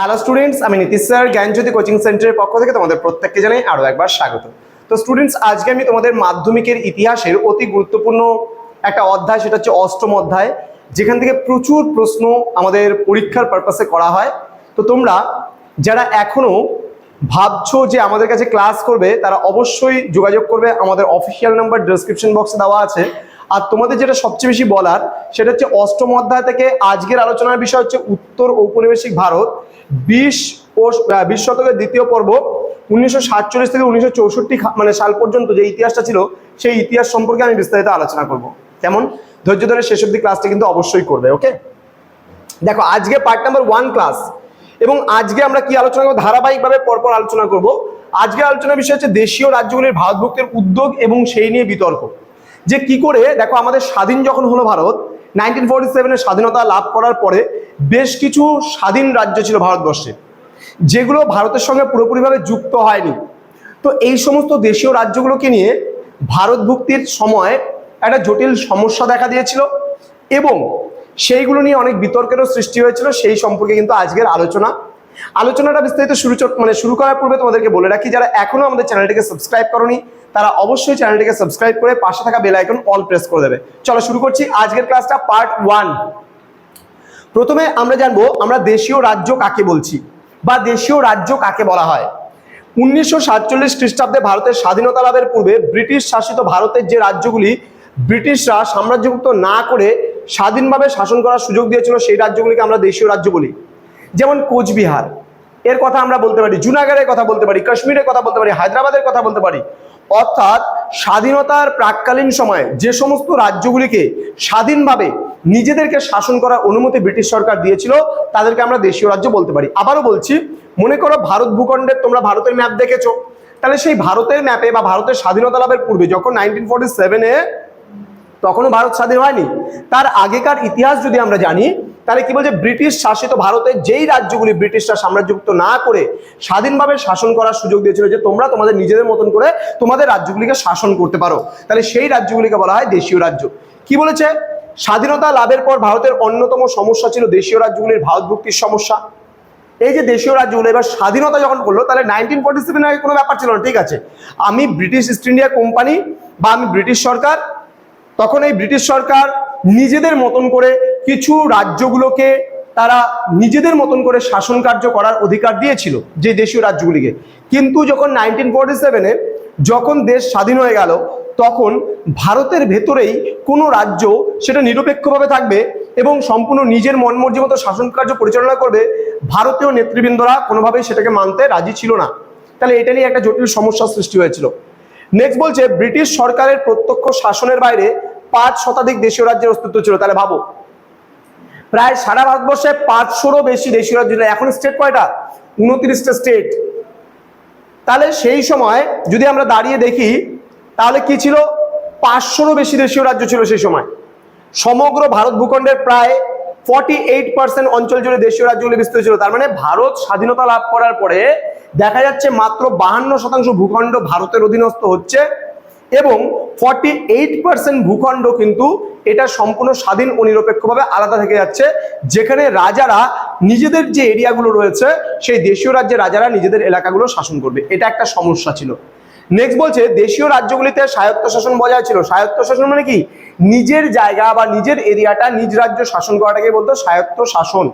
Hello students আমি Nitish sir, জ্ঞানজ্যোতি coaching সেন্টারের পক্ষ থেকে তোমাদের প্রত্যেককে জানাই আরও একবার স্বাগত। তো স্টুডেন্টস আজকে আমি তোমাদের মাধ্যমিকের ইতিহাসের অতি গুরুত্বপূর্ণ একটা অধ্যায়, সেটা হচ্ছে অষ্টম অধ্যায়, যেখান থেকে প্রচুর প্রশ্ন আমাদের পরীক্ষার পারপাসে করা হয়। তো তোমরা যারা এখনও ভাবছ যে আমাদের কাছে ক্লাস করবে, তারা অবশ্যই যোগাযোগ করবে। আমাদের অফিসিয়াল নাম্বার ডিসক্রিপশন বক্সে দেওয়া আছে। আর তোমাদের যেটা সবচেয়ে বেশি বলার, সেটা হচ্ছে অষ্টম অধ্যায় থেকে আজকের আলোচনার বিষয় হচ্ছে উত্তর ঔপনিবেশিক ভারত। বিশ ও বিশ শতকের দ্বিতীয় পর্ব, উনিশশো সাতচল্লিশ থেকে উনিশশো চৌষট্টি মানে সাল পর্যন্ত যে ইতিহাসটা ছিল, সেই ইতিহাস সম্পর্কে আমি বিস্তারিত আলোচনা করব। কেমন? ধৈর্য ধরে শেষ অব্দি ক্লাসটা কিন্তু অবশ্যই করবে ওকে দেখো, আজকে পার্ট নাম্বার ওয়ান ক্লাস এবং আজকে আমরা কি আলোচনা করব? ধারাবাহিকভাবে পরপর আলোচনা করব। আজকে আলোচনার বিষয় হচ্ছে দেশীয় রাজ্যগুলির ভারতভুক্তের উদ্যোগ এবং সেই নিয়ে বিতর্ক। যে কি করে, দেখো আমাদের স্বাধীন যখন হলো ভারত নাইনটিন ফোর্টি সেভেনের স্বাধীনতা লাভ করার পরে বেশ কিছু স্বাধীন রাজ্য ছিল ভারতবর্ষে, যেগুলো ভারতের সঙ্গে পুরোপুরিভাবে যুক্ত হয়নি। তো এই সমস্ত দেশীয় রাজ্যগুলোকে নিয়ে ভারতভুক্তির সময় একটা জটিল সমস্যা দেখা দিয়েছিল এবং সেইগুলো নিয়ে অনেক বিতর্কেরও সৃষ্টি হয়েছিল, সেই সম্পর্কে কিন্তু আজকের আলোচনা। আলোচনাটা বিস্তারিত শুরু মানে শুরু করার পূর্বে তোমাদেরকে বলে রাখি, যারা এখনও আমাদের চ্যানেলটিকে সাবস্ক্রাইব করনি তারা অবশ্যই চ্যানেলটিকে সাবস্ক্রাইব করে পাশে থাকা বেল আইকন অল প্রেস করে দেবে। চলো শুরু করছি আজকের ক্লাসটা পার্ট ওয়ান। প্রথমে আমরা জানব আমরা দেশীয় রাজ্য কাকে বলছি বা দেশীয় রাজ্য কাকে বলা হয়। উনিশশো সাতচল্লিশ খ্রিস্টাব্দে ভারতের স্বাধীনতা লাভের পূর্বে ব্রিটিশ শাসিত ভারতের যে রাজ্যগুলি, ব্রিটিশরা সাম্রাজ্যভুক্ত না করে স্বাধীনভাবে শাসন করার সুযোগ দিয়েছিল সেই রাজ্যগুলিকে আমরা দেশীয় রাজ্য বলি। যেমন কোচবিহার, এর কথা আমরা বলতে পারি, জুনাগড়ের কথা বলতে পারি, কাশ্মীরের কথা বলতে পারি, হায়দ্রাবাদের কথা বলতে পারি। অর্থাৎ স্বাধীনতার প্রাককালীন সময়ে যে সমস্ত রাজ্যগুলিকে স্বাধীনভাবে নিজেদেরকে শাসন করার অনুমতি ব্রিটিশ সরকার দিয়েছিল, তাদেরকে আমরা দেশীয় রাজ্য বলতে পারি। আবারও বলছি, মনে করো ভারত ভূখণ্ডের তোমরা ভারতের ম্যাপ দেখেছ। তাহলে সেই ভারতের ম্যাপে বা ভারতের স্বাধীনতা লাভের পূর্বে যখন নাইনটিন ফোর্টি সেভেনে তখনও ভারত স্বাধীন হয়নি, তার আগেকার ইতিহাস যদি আমরা জানি তাহলে কি বলছে? ব্রিটিশ শাসিত ভারতের যেই রাজ্যগুলি ব্রিটিশরা সাম্রাজ্যযুক্ত না করে স্বাধীনভাবে শাসন করার সুযোগ দিয়েছিল যে তোমরা তোমাদের নিজেদের মতন করে তোমাদের রাজ্যগুলিকে শাসন করতে পারো। তাহলে সেই রাজ্যগুলিকে বলা হয় দেশীয় রাজ্য। কি বলেছে? স্বাধীনতা লাভের পর ভারতের অন্যতম সমস্যা ছিল দেশীয় রাজ্যগুলির ভারতভুক্তির সমস্যা। এই যে দেশীয় রাজ্যগুলো, এবার স্বাধীনতা যখন করল, তাহলে নাইনটিন ফোর্টি সেভেন আগে কোনো ব্যাপার ছিল না, ঠিক আছে? আমি ব্রিটিশ ইস্ট ইন্ডিয়া কোম্পানি বা আমি ব্রিটিশ সরকার, তখন এই ব্রিটিশ সরকার নিজেদের মতন করে কিছু রাজ্যগুলোকে তারা নিজেদের মতন করে শাসন কার্য করার অধিকার দিয়েছিল যে দেশীয় রাজ্যগুলিকে। কিন্তু যখন নাইনটিন ফোর্টি সেভেনে যখন দেশ স্বাধীন হয়ে গেল, তখন ভারতের ভেতরেই কোনো রাজ্য সেটা নিরপেক্ষভাবে থাকবে এবং সম্পূর্ণ নিজের মন মর্জি মতো শাসন কার্য পরিচালনা করবে, ভারতীয় নেতৃবৃন্দরা কোনোভাবেই সেটাকে মানতে রাজি ছিল না। তাহলে এটা নিয়ে একটা জটিল সমস্যার সৃষ্টি হয়েছিল। নেক্সট বলছে, ব্রিটিশ সরকারের প্রত্যক্ষ শাসনের বাইরে পাঁচ শতাধিক দেশীয় রাজ্যের অস্তিত্ব ছিল। তাহলে ভাবো প্রায় সারা ভারতবর্ষে পাঁচশোরও বেশি দেশীয় রাজ্য। এখন স্টেট কয়টা? উনত্রিশটা স্টেট তাহলে সেই সময় যদি আমরা দাঁড়িয়ে দেখি, তাহলে কি ছিল? পাঁচশোরও বেশি দেশীয় রাজ্য ছিল সেই সময়। সমগ্র ভারত ভূখণ্ডের প্রায় ফর্টি এইট পার্সেন্ট অঞ্চল জুড়ে দেশীয় রাজ্যগুলি বিস্তৃত ছিল। তার মানে ভারত স্বাধীনতা লাভ করার পরে দেখা যাচ্ছে মাত্র বাহান্ন শতাংশ ভূখণ্ড ভারতের অধীনস্থ হচ্ছে এবং ফর্টি এইট পার্সেন্ট ভূখণ্ড কিন্তু এটা সম্পূর্ণ স্বাধীন ও নিরপেক্ষভাবে আলাদা থেকে যাচ্ছে। যেখানে রাজারা নিজেদের যে এরিয়াগুলো রয়েছে, সেই দেশীয় রাজ্যের রাজারা নিজেদের এলাকাগুলো শাসন করবে। এটা একটা সমস্যা ছিল। নেক্সট বলছে, দেশীয় রাজ্যগুলিতে স্বায়ত্তশাসন বজায় ছিল। স্বায়ত্তশাসন মানে কি? নিজের জায়গা বা নিজের এরিয়াটা নিজ রাজ্য শাসন করাটাকে বলতো স্বায়ত্ত শাসন।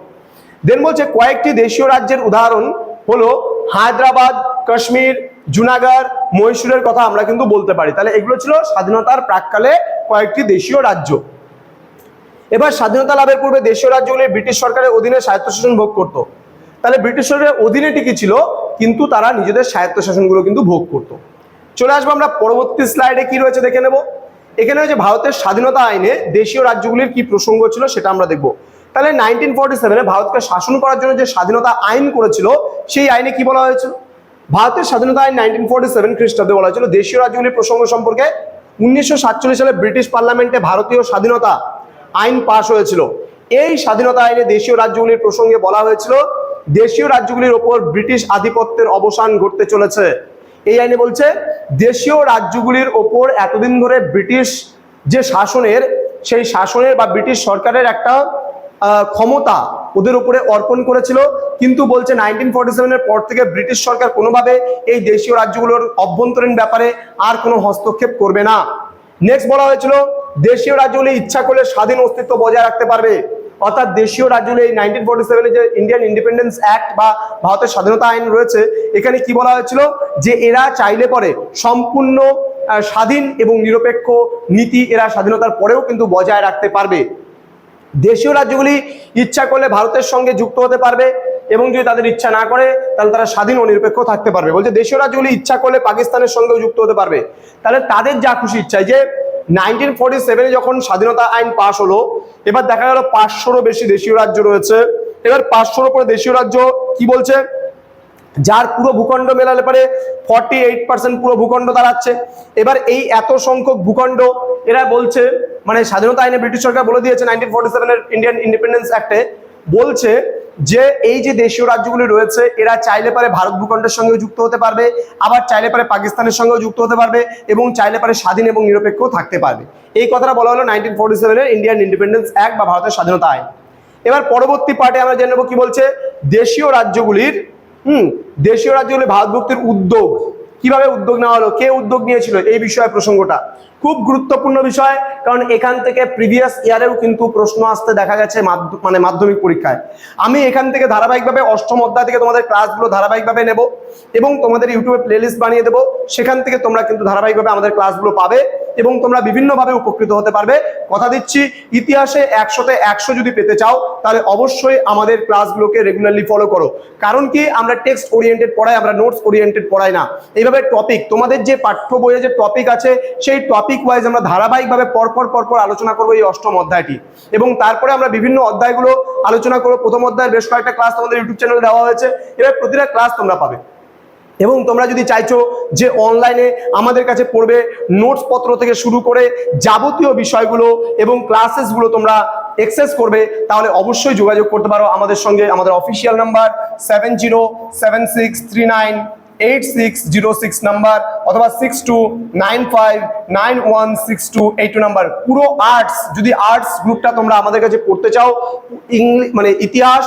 দেন বলছে, কয়েকটি দেশীয় রাজ্যের উদাহরণ হলো হায়দ্রাবাদ, কাশ্মীর জুনাগড়, মহীশূরের কথা আমরা কিন্তু বলতে পারি। তাহলে এগুলো ছিল স্বাধীনতার প্রাককালে কয়েকটি দেশীয় রাজ্য। এবার স্বাধীনতা লাভের পূর্বে দেশীয় রাজ্যগুলি ব্রিটিশ সরকারের অধীনে স্বায়ত্তশাসন ভোগ করত। তাহলে ব্রিটিশ সরকারের অধীনে টিকে ছিল, কিন্তু তারা নিজেদের স্বায়ত্তশাসনগুলো কিন্তু ভোগ করত। চলে আসব আমরা পরবর্তী স্লাইডে কি রয়েছে দেখে নেব। এখানে হচ্ছে ভারতের স্বাধীনতা আইনে দেশীয় রাজ্যগুলির কি প্রসঙ্গ ছিল সেটা আমরা দেখব। তাহলে নাইনটিন ফোর্টি সেভেনে ভারতকে শাসন করার জন্য যে স্বাধীনতা আইন করেছিল, সেই আইনে কি বলা হয়েছিল? ভারতের স্বাধীনতা আইন নাইনটিন ফোর্টি সেভেন খ্রিস্টাব্দে বলা হয়েছিল, দেশীয় রাজ্যগুলির প্রসঙ্গ সম্পর্কে উনিশশো সাতচল্লিশ সালে ব্রিটিশ পার্লামেন্টে ভারতীয় স্বাধীনতা আইন পাশ হয়েছিল। এই স্বাধীনতা আইনে দেশীয় রাজ্যগুলির প্রসঙ্গে বলা হয়েছিল, দেশীয় রাজ্যগুলির ওপর ব্রিটিশ আধিপত্যের অবসান ঘটতে চলেছে। এই আইনে বলছে, দেশীয় রাজ্যগুলির ওপর এতদিন ধরে ব্রিটিশ যে শাসনের, সেই শাসনের বা ব্রিটিশ সরকারের একটা ক্ষমতা ওদের উপরে অর্পণ করেছিল। কিন্তু বলছে নাইনটিন ফর্টি সেভেনের পর থেকে ব্রিটিশ সরকার কোনোভাবে এই দেশীয় রাজ্যগুলোর অভ্যন্তরীণ ব্যাপারে আর কোনো হস্তক্ষেপ করবে না। নেক্সট বলা হয়েছিল, দেশীয় রাজ্যগুলি ইচ্ছা করলে স্বাধীন অস্তিত্ব বজায় রাখতে পারবে। অর্থাৎ দেশীয় রাজ্যগুলি এই নাইনটিন ফর্টি সেভেনে যে ইন্ডিয়ান ইন্ডিপেন্ডেন্স অ্যাক্ট বা ভারতের স্বাধীনতা আইন রয়েছে, এখানে কি বলা হয়েছিল? যে এরা চাইলে পরে সম্পূর্ণ স্বাধীন এবং নিরপেক্ষ নীতি এরা স্বাধীনতার পরেও কিন্তু বজায় রাখতে পারবে। দেশীয় রাজ্যগুলি ইচ্ছা করলে ভারতের সঙ্গে যুক্ত হতে পারবে এবং যদি তাদের ইচ্ছা না করে, তাহলে তারা স্বাধীন ও নিরপেক্ষ থাকতে পারবে। বলছে, দেশীয় রাজ্যগুলি ইচ্ছা করলে পাকিস্তানের সঙ্গেও যুক্ত হতে পারবে। তাহলে তাদের যা খুশি ইচ্ছায় যে নাইনটিন ফোর্টি সেভেনে যখন স্বাধীনতা আইন পাশ হলো, এবার দেখা গেল পাঁচশোরও বেশি দেশীয় রাজ্য রয়েছে। এবার পাঁচশোর উপরে দেশীয় রাজ্য কি বলছে? যার পুরো ভূখণ্ড মেলালে পারে ফর্টি এইট পার্সেন্ট পুরো ভূখণ্ড দাঁড়াচ্ছে। এবার এই এত সংখ্যক ভূখণ্ড, এরা বলছে মানে স্বাধীনতা আইনে ব্রিটিশ সরকার বলে দিয়েছে নাইনটিন ফোর্টি সেভেনের ইন্ডিয়ান ইন্ডিপেন্ডেন্স অ্যাক্টে বলছে যে এই যে দেশীয় রাজ্যগুলি রয়েছে, এরা চাইলে পারে ভারত ভূখণ্ডের সঙ্গেও যুক্ত হতে পারবে, আবার চাইলে পারে পাকিস্তানের সঙ্গেও যুক্ত হতে পারবে এবং চাইলে পারে স্বাধীন এবং নিরপেক্ষ থাকতে পারবে। এই কথাটা বলা হলো নাইনটিন ফোর্টি সেভেনের ইন্ডিয়ান ইন্ডিপেন্ডেন্স অ্যাক্ট বা ভারতের স্বাধীনতা আইন। এবার পরবর্তী পার্টে আমরা জেনে নেব কি বলছে দেশীয় রাজ্যগুলির, হুম, দেশীয় রাজ্যগুলি ভারতভুক্তির উদ্যোগ। কীভাবে উদ্যোগ নেওয়া হলো, কে উদ্যোগ নিয়েছিল, এই বিষয়ে প্রসঙ্গটা। খুব গুরুত্বপূর্ণ বিষয়, কারণ এখান থেকে প্রিভিয়াস ইয়ারেও কিন্তু প্রশ্ন আসতে দেখা গেছে মানে মাধ্যমিক পরীক্ষায়। আমি এখান থেকে ধারাবাহিকভাবে অষ্টম অধ্যায় থেকে তোমাদের ক্লাসগুলো ধারাবাহিকভাবে নেব এবং তোমাদের ইউটিউবে প্লেলিস্ট বানিয়ে দেবো। সেখান থেকে তোমরা কিন্তু ধারাবাহিকভাবে আমাদের ক্লাসগুলো পাবে এবং তোমরা বিভিন্নভাবে উপকৃত হতে পারবে। কথা দিচ্ছি, ইতিহাসে একশোতে একশো যদি পেতে চাও, তাহলে অবশ্যই আমাদের ক্লাসগুলোকে রেগুলারলি ফলো করো। কারণ কি, আমরা টেক্সট ওরিয়েন্টেড পড়াই, আমরা নোটস ওরিয়েন্টেড পড়াই না। এইভাবে টপিক তোমাদের যে পাঠ্য বইয়ে যে টপিক আছে, সেই টপিক ওয়াইজ আমরা ধারাবাহিকভাবে পরপর পরপর আলোচনা করব এই অষ্টম অধ্যায়টি। এবং তারপরে আমরা বিভিন্ন অধ্যায়গুলো আলোচনা করব। প্রথম অধ্যায়ের বেশ কয়েকটা ক্লাস তোমাদের ইউটিউব চ্যানেলে দেওয়া হয়েছে। এবার প্রতিটা ক্লাস তোমরা পাবে। এবং তোমরা যদি চাইছো যে অনলাইনে আমাদের কাছে পড়বে নোটস পত্র থেকে শুরু করে যাবতীয় বিষয়গুলো এবং ক্লাসেসগুলো তোমরা এক্সেস করবে, তাহলে অবশ্যই যোগাযোগ করতে পারো আমাদের সঙ্গে। আমাদের official number seven zero seven six three nine eight six zero six number অথবা six two nine five nine one six two eight two number পুরো আর্টস যদি আর্টস গ্রুপটা তোমরা আমাদের কাছে পড়তে চাও মানে ইতিহাস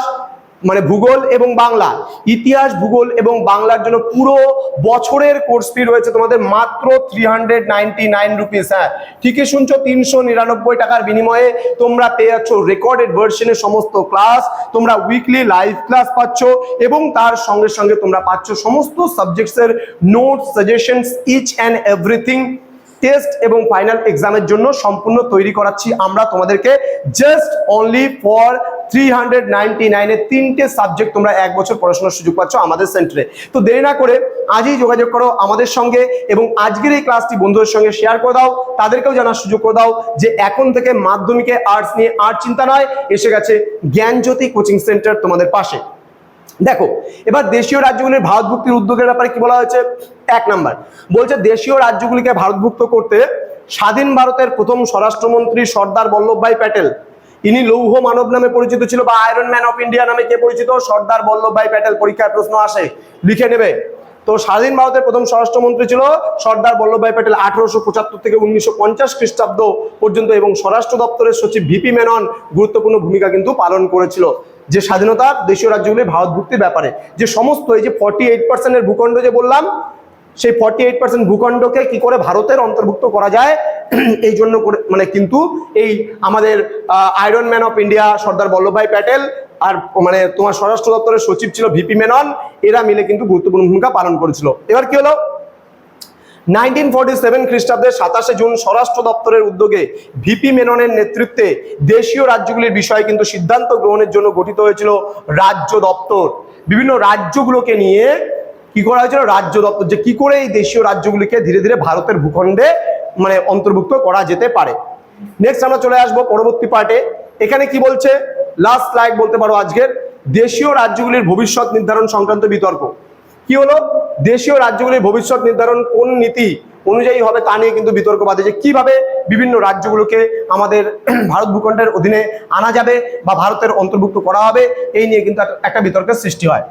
মানে ভূগোল এবং বাংলা, ইতিহাস, ভূগোল এবং বাংলার জন্য পুরো বছরের কোর্স ফি রয়েছে তোমাদের মাত্র three hundred ninety nine rupees হ্যাঁ। ঠিকই শুনছো, তিনশো নিরানব্বই টাকার বিনিময়ে তোমরা পেয়ে যাচ্ছ রেকর্ডেড ভার্সনের সমস্ত ক্লাস তোমরা উইকলি লাইভ ক্লাস পাচ্ছ এবং তার সঙ্গে সঙ্গে তোমরা পাচ্ছ সমস্ত সাবজেক্টসের note suggestions each and everything test এবং ফাইনাল এক্সামের জন্য সম্পূর্ণ তৈরি করাচ্ছি। আমরা তোমাদেরকে just only for three hundred ninety নাইনের তিনটে সাবজেক্ট তোমরা এক বছর পড়াশোনার সুযোগ পাচ্ছ আমাদের সেন্টারে তো দেরি না করে আজই যোগাযোগ করো আমাদের সঙ্গে এবং আজকের এই ক্লাসটি বন্ধুদের সঙ্গে শেয়ার করে দাও, তাদেরকেও জানার সুযোগ করে দাও যে এখন থেকে মাধ্যমিকে আর্টস নিয়ে আর চিন্তা নয়, এসে গেছে জ্ঞানজ্যোতি কোচিং সেন্টার তোমাদের পাশে। দেখো, এবার দেশীয় রাজ্যগুলির ভারতভুক্তির উদ্যোগের ব্যাপারে কি বলা হয়েছে? এক নাম্বার, বলছে দেশীয় রাজ্যগুলিকে ভারতভুক্ত করতে স্বাধীন ভারতের প্রথম স্বরাষ্ট্রমন্ত্রী সর্দার বল্লভভাই প্যাটেল, ইনি লৌহ মানব নামে পরিচিত ছিল বা আয়রন ম্যান অফ ইন্ডিয়া নামে কে পরিচিত? সর্দার বল্লভভাই প্যাটেল, পরীক্ষায় প্রশ্ন আসে, লিখে নেবে। তো স্বাধীন ভারতের প্রথম স্বরাষ্ট্রমন্ত্রী ছিল সর্দার বল্লভভাই প্যাটেল আঠারোশো পঁচাত্তর থেকে উনিশশো পঞ্চাশ খ্রিস্টাব্দ পর্যন্ত এবং স্বরাষ্ট্র দপ্তরের সচিব ভিপি মেনন গুরুত্বপূর্ণ ভূমিকা কিন্তু পালন করেছিল। যে স্বাধীনতা দেশীয় রাজ্যগুলি ভারতভুক্তির ব্যাপারে, যে সমস্ত এই যে ফর্টি এইট পার্সেন্টের ভূখণ্ড যে বললাম, সেই ফর্টি এইট পার্সেন্ট ভূখণ্ডকে কি করে ভারতের অন্তর্ভুক্ত করা যায়, এই জন্য করে মানে কিন্তু এই আমাদের iron man of India Sardar Vallabhbhai Patel আর মানে তোমার স্বরাষ্ট্র দপ্তরের সচিব ছিল ভিপি মেনন, এরা মিলে কিন্তু গুরুত্বপূর্ণ ভূমিকা পালন করেছিল। এবার কি হলো? নাইনটিন ফর্টি সেভেন খ্রিস্টাব্দের সাতাশে জুন স্বরাষ্ট্র দপ্তরের উদ্যোগে ভিপি মেননের নেতৃত্বে দেশীয় রাজ্যগুলির বিষয়ে কিন্তু সিদ্ধান্ত গ্রহণের জন্য গঠিত হয়েছিল রাজ্য দপ্তর। বিভিন্ন রাজ্যগুলোকে নিয়ে কি করা হয়েছিল? রাজ্য দপ্তর যে কি করে এই দেশীয় রাজ্যগুলিকে ধীরে ধীরে ভারতের ভূখণ্ডে মানে অন্তর্ভুক্ত করা যেতে পারে। নেক্সট আমরা চলে আসব পরবর্তী পার্টে এখানে কি বলছে? লাস্ট স্লাইড বলতে পারো আজকের। দেশীয় রাজ্যগুলির ভবিষ্যৎ নির্ধারণ সংক্রান্ত বিতর্ক। কি হলো? দেশীয় রাজ্যগুলির ভবিষ্যৎ নির্ধারণ কোন নীতি অনুযায়ী হবে তা নিয়ে কিন্তু বিতর্ক বাদে যে কীভাবে বিভিন্ন রাজ্যগুলোকে আমাদের ভারত ভূখণ্ডের অধীনে আনা যাবে বা ভারতের অন্তর্ভুক্ত করা হবে, এই নিয়ে কিন্তু একটা- বিতর্কের সৃষ্টি হয়।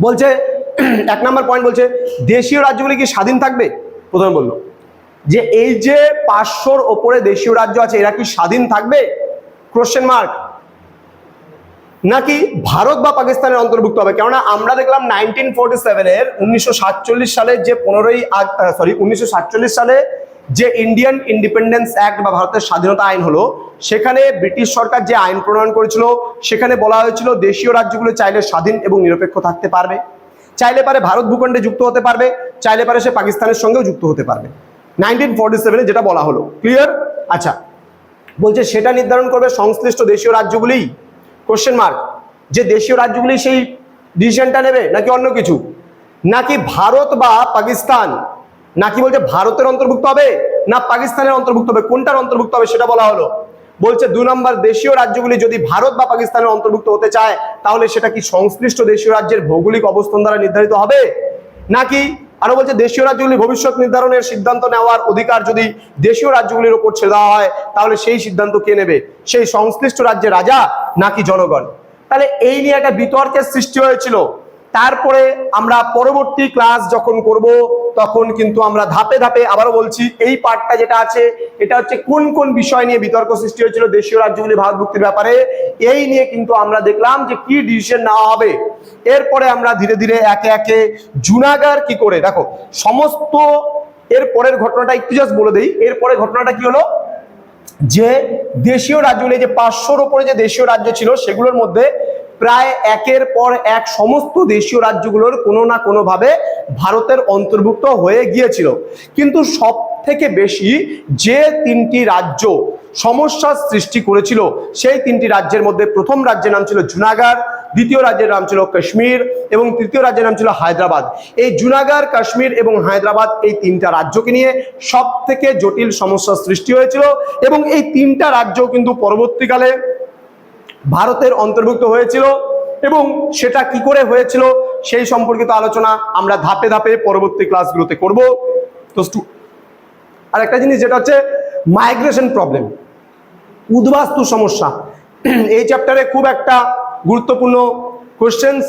বলছে, এক নম্বর পয়েন্ট বলছে, দেশীয় রাজ্যগুলি কি স্বাধীন থাকবে? প্রথমে বলল, যে এই যে পাঁচশোর ওপরে দেশীয় রাজ্য আছে, এরা কি স্বাধীন থাকবে? কোশ্চেন মার্ক নাকি ভারত বা পাকিস্তানের অন্তর্ভুক্ত হবে? কেননা আমরা দেখলাম নাইনটিন ফোর্টি সেভেনের উনিশশো সাতচল্লিশ সালের যে পনেরোই সরি উনিশশো সাতচল্লিশ সালে যে ইন্ডিয়ান ইন্ডিপেন্ডেন্স অ্যাক্ট বা ভারতের স্বাধীনতা আইন হলো, সেখানে ব্রিটিশ সরকার যে আইন প্রণয়ন করেছিল, সেখানে বলা হয়েছিল দেশীয় রাজ্যগুলো চাইলে স্বাধীন এবং নিরপেক্ষ থাকতে পারবে। চাইলে পারে ভারত ভূখণ্ডে যুক্ত হতে পারবে, চাইলে পারে সে পাকিস্তানের সঙ্গেও যুক্ত হতে পারবে। নাইনটিন ফোর্টি সেভেনে যেটা বলা হলো ক্লিয়ার আচ্ছা বলছে সেটা নির্ধারণ করবে সংশ্লিষ্ট দেশীয় রাজ্যগুলিই কোশ্চেন মার্ক যে দেশীয় রাজ্যগুলি সেই ডিসিশনটা নেবে নাকি অন্য কিছু? নাকি ভারত বা পাকিস্তান? নাকি বলছে ভারতের অন্তর্ভুক্ত হবে না পাকিস্তানের অন্তর্ভুক্ত হবে? কোনটার অন্তর্ভুক্ত হবে সেটা বলা হলো। বলছে দুই নম্বর, দেশীয় রাজ্যগুলি যদি ভারত বা পাকিস্তানের অন্তর্ভুক্ত হতে চায়, তাহলে সেটা কি সংশ্লিষ্ট দেশীয় রাজ্যের ভৌগোলিক অবস্থান দ্বারা নির্ধারিত হবে? নাকি আরও বলছে দেশীয় রাজ্যগুলি ভবিষ্যৎ নির্ধারণের সিদ্ধান্ত নেওয়ার অধিকার যদি দেশীয় রাজ্যগুলির উপর ছেড়ে দেওয়া হয়, তাহলে সেই সিদ্ধান্ত কে নেবে? সেই সংশ্লিষ্ট রাজ্যের রাজা নাকি জনগণ? তাহলে এই নিয়ে একটা বিতর্কের সৃষ্টি হয়েছিল। তারপরে আমরা পরবর্তী ক্লাস যখন করব, তখন কিন্তু আমরা ধাপে ধাপে আবারও বলছি, এই পার্টটা যেটা আছে, এটা হচ্ছে কোন কোন বিষয় নিয়ে বিতর্ক সৃষ্টি হয়েছিল দেশীয় রাজ্যগুলি ভারত মুক্তির ব্যাপারে। এই নিয়ে কিন্তু আমরা দেখলাম যে কি ডিসিশন নেওয়া হবে। এরপরে আমরা ধীরে ধীরে একে একে জুনাগার কি করে, দেখো, সমস্ত এর পরের ঘটনাটা একটু জাস্ট বলে দিই। এরপরে ঘটনাটা কি হলো? যে দেশীয় রাজ্যগুলি যে পাঁচশোর ওপরে যে দেশীয় রাজ্য ছিল, সেগুলোর মধ্যে প্রায় একের পর এক সমস্ত দেশীয় রাজ্যগুলোর কোনো না কোনোভাবে ভারতের অন্তর্ভুক্ত হয়ে গিয়েছিল। কিন্তু সব থেকে বেশি যে তিনটি রাজ্য সমস্যার সৃষ্টি করেছিল, সেই তিনটি রাজ্যের মধ্যে প্রথম রাজ্যের নাম ছিল জুনাগাড় দ্বিতীয় রাজ্যের নাম ছিল কাশ্মীর এবং তৃতীয় রাজ্যের নাম ছিল হায়দ্রাবাদ। এই জুনাগাড়, কাশ্মীর এবং হায়দ্রাবাদ এই তিনটা রাজ্যকে নিয়ে সব থেকে জটিল সমস্যার সৃষ্টি হয়েছিল এবং এই তিনটা রাজ্য কিন্তু পরবর্তীকালে ভারতের অন্তর্ভুক্ত হয়েছিল এবং সেটা কি করে হয়েছিল সেই সম্পর্কিত আলোচনা আমরা ধাপে ধাপে পরবর্তী ক্লাসগুলোতে করব। তো আর একটা জিনিস যেটা হচ্ছে মাইগ্রেশন প্রবলেম উদ্বাস্তু সমস্যা। এই চ্যাপ্টারে খুব একটা গুরুত্বপূর্ণ কোশ্চেন্স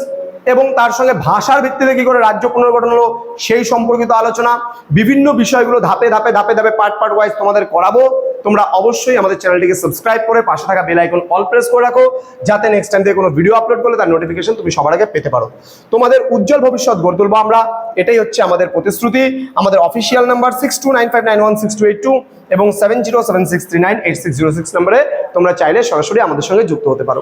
এবং তার সঙ্গে ভাষার ভিত্তিতে কি করে রাজ্য পুনর্গঠন হলো সেই সম্পর্কিত আলোচনা, বিভিন্ন বিষয়গুলো ধাপে ধাপে ধাপে ধাপে পার্ট পার্ট ওয়াইজ তোমাদের করাবো। তোমরা অবশ্যই আমাদের চ্যানেলটিকে সাবস্ক্রাইব করে পাশে থাকা বেল আইকন অল প্রেস করে রাখো, যাতে নেক্সট টাইম থেকে কোনো ভিডিও আপলোড করলে তার নোটিফিকেশন তুমি সবার আগে পেতে পারো। তোমাদের উজ্জ্বল ভবিষ্যৎ গড়ে তুলবো আমরা। এটাই হচ্ছে আমাদের প্রতিশ্রুতি। আমাদের official number six two nine five nine one six two eight two এবং seven zero seven six three nine eight six zero six নম্বরে তোমরা চাইলে সরাসরি আমাদের সঙ্গে যুক্ত হতে পারো।